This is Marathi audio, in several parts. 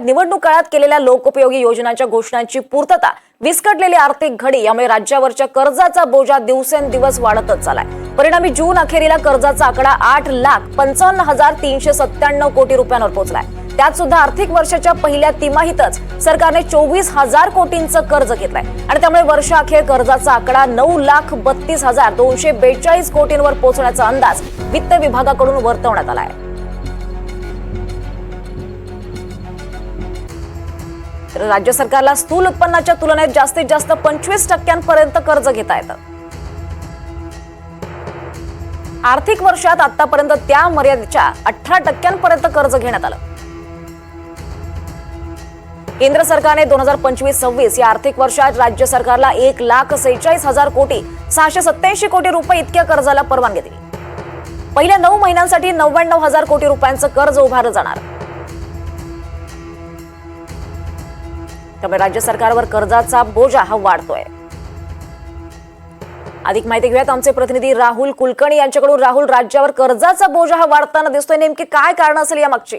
निवडणूक काळात केलेल्या लोकोपयोगी योजनांच्या घोषणांची पूर्तता विस्कटलेली आर्थिक घडी यामुळे राज्यावरच्या कर्जाचा बोजा दिवसेंदिवस वाढतच चालाय परिणामी जून अखेरीला कर्जाचा आकडा आठ लाख पंचावन्न हजार तीनशे सत्त्याण्णव कोटी रुपयांवर पोहोचलाय. त्यात सुद्धा आर्थिक वर्षाच्या पहिल्या तिमाहीतच सरकारने चोवीस हजार कोटींचं कर्ज घेतलंय. आणि त्यामुळे वर्षाअखेर कर्जाचा आकडा नऊ लाख बत्तीस हजार दोनशे बेचाळीस कोटींवर पोहोचण्याचा अंदाज वित्त विभागाकडून वर्तवण्यात आलाय. राज्य सरकारला स्थूल उत्पन्नाच्या तुलनेत जास्तीत जास्त पंचवीस टक्क्यांपर्यंत कर्ज घेता येतं. आर्थिक वर्षात आतापर्यंत त्या मर्यादेच्या अठरा टक्क्यांपर्यंत कर्ज घेण्यात आलं. केंद्र सरकारने दोन हजार पंचवीस सव्वीस या आर्थिक वर्षात राज्य सरकारला एक लाख सेहेचाळीस हजार कोटी सहाशे सत्याऐंशी कोटी रुपये इतक्या कर्जाला परवानगी दिली. पहिल्या नऊ महिन्यांसाठी नव्याण्णव हजार कोटी रुपयांचं कर्ज उभारलं जाणार. त्यामुळे राज्य सरकारवर कर्जाचा बोजा हा वाढतोय. अधिक माहिती घेऊयात. आमचे प्रतिनिधी राहुल कुलकर्णी यांच्याकडून. राहुल राज्यावर कर्जाचा बोजा हा वाढताना दिसतोय. नेमके काय कारण असेल या मागची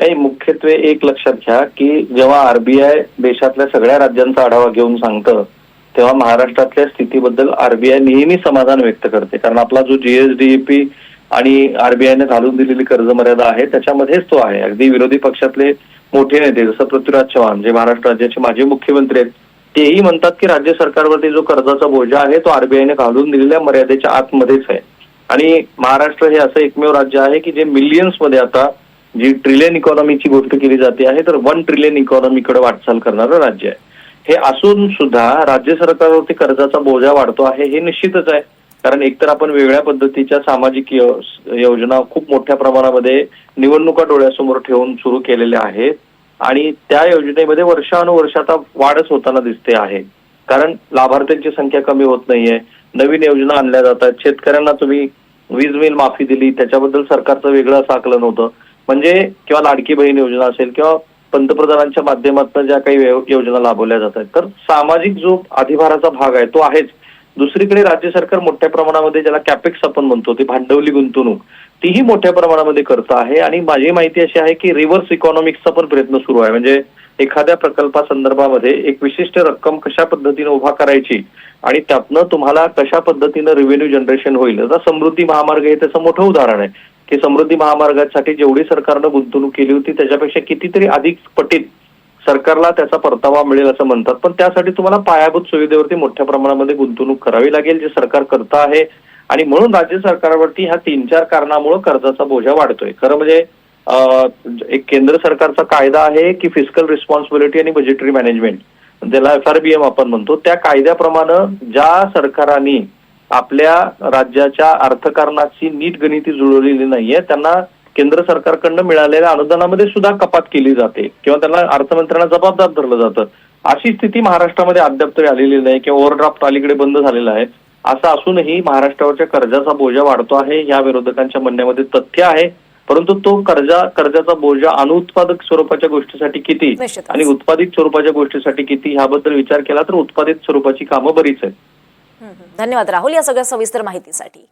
मुख्यत्वे एक लक्षात घ्या की जेव्हा आरबीआय देशातल्या सगळ्या राज्यांचा आढावा घेऊन सांगतं तेव्हा महाराष्ट्रातल्या स्थितीबद्दल आरबीआय नेहमी समाधान व्यक्त करते. कारण आपला जो जीएसडीपी आणि आरबीआयने घालून दिलेली कर्ज मर्यादा आहे त्याच्यामध्येच तो आहे. अगदी विरोधी पक्षातले मोठे नेते जसं पृथ्वीराज चव्हाण जे महाराष्ट्र राज्याचे माजी मुख्यमंत्री आहेत तेही म्हणतात की राज्य सरकारवरती जो कर्जाचा बोजा आहे तो आरबीआयने घालून दिलेल्या मर्यादेच्या आतमध्येच आहे. आणि महाराष्ट्र हे असं एकमेव राज्य आहे की जे मिलियन्समध्ये आता जी ट्रिलियन इकॉनॉमीची गोष्ट केली जाते आहे तर वन ट्रिलियन इकॉनॉमीकडे वाटचाल करणारं राज्य आहे. हे असून सुद्धा राज्य सरकारवरती कर्जाचा बोजा वाढतो आहे हे निश्चितच आहे. कारण एकतर आपण वेगळ्या पद्धतीच्या सामाजिक योजना खूप मोठ्या प्रमाणामध्ये निवडणुका डोळ्यासमोर ठेवून सुरू केलेल्या आहेत. आणि त्या योजनेमध्ये वर्षानुवर्ष आता वाढच होताना दिसते आहे. कारण लाभार्थ्यांची संख्या कमी होत नाहीये. नवीन योजना आणल्या जातात. शेतकऱ्यांना तुम्ही वीज बिल माफी दिली. त्याच्याबद्दल सरकारचं वेगळं असं आकलन होतं. म्हणजे किंवा लाडकी बहीण योजना असेल किंवा पंतप्रधानांच्या माध्यमातून ज्या काही योजना राबवल्या जातात. तर सामाजिक जो अधिभाराचा भाग आहे तो आहेच. दुसरीकडे राज्य सरकार मोठ्या प्रमाणामध्ये ज्याला कॅपेक्स आपण म्हणतो ते भांडवली गुंतवणूक तीही मोठ्या प्रमाणामध्ये करत आहे. आणि माझी माहिती अशी आहे की रिव्हर्स इकॉनॉमिक्सचा पण प्रयत्न सुरू आहे. म्हणजे एखाद्या प्रकल्पासंदर्भामध्ये एक विशिष्ट रक्कम कशा पद्धतीने उभा करायची आणि त्यातनं तुम्हाला कशा पद्धतीनं रेव्हेन्यू जनरेशन होईल. आता समृद्धी महामार्ग हे त्याचं मोठं उदाहरण आहे. की समृद्धी महामार्गासाठी जेवढी सरकारनं गुंतवणूक केली होती त्याच्यापेक्षा कितीतरी अधिक पटीत सरकारला त्याचा परतावा मिळेल असं म्हणतात. पण त्यासाठी तुम्हाला पायाभूत सुविधेवरती मोठ्या प्रमाणामध्ये गुंतवणूक करावी लागेल जे सरकार करतं आहे. आणि म्हणून राज्य सरकारवरती ह्या तीन चार कारणामुळे कर्जाचा बोजा वाढतोय. खरं म्हणजे एक केंद्र सरकारचा कायदा आहे की फिजिकल रिस्पॉन्सिबिलिटी आणि बजेटरी मॅनेजमेंट ज्याला एफ आर बी एम आपण म्हणतो त्या कायद्याप्रमाणे ज्या सरकारांनी आपल्या राज्याच्या अर्थकारणाची नीट गणिती जुळवलेली नाहीये त्यांना केंद्र सरकारकडनं मिळालेल्या अनुदानामध्ये सुद्धा कपात केली जाते किंवा त्यांना अर्थमंत्र्यांना जबाबदार धरलं जातं. अशी स्थिती महाराष्ट्रामध्ये अद्याप तरी आलेली नाही किंवा ओव्हरड्राफ्ट अलीकडे बंद झालेला आहे. असं असूनही महाराष्ट्रावरच्या कर्जाचा बोजा वाढतो आहे या विरोधकांच्या म्हणण्यामध्ये तथ्य आहे. परंतु तो कर्जा कर्जाचा बोजा अनुत्पादक स्वरूपाच्या गोष्टीसाठी किती. आणि उत्पादित स्वरूपाच्या गोष्टीसाठी किती ह्याबद्दल विचार केला तर उत्पादित स्वरूपाची कामं बरीच आहेत. धन्यवाद राहुल या सगळ्या सविस्तर माहितीसाठी.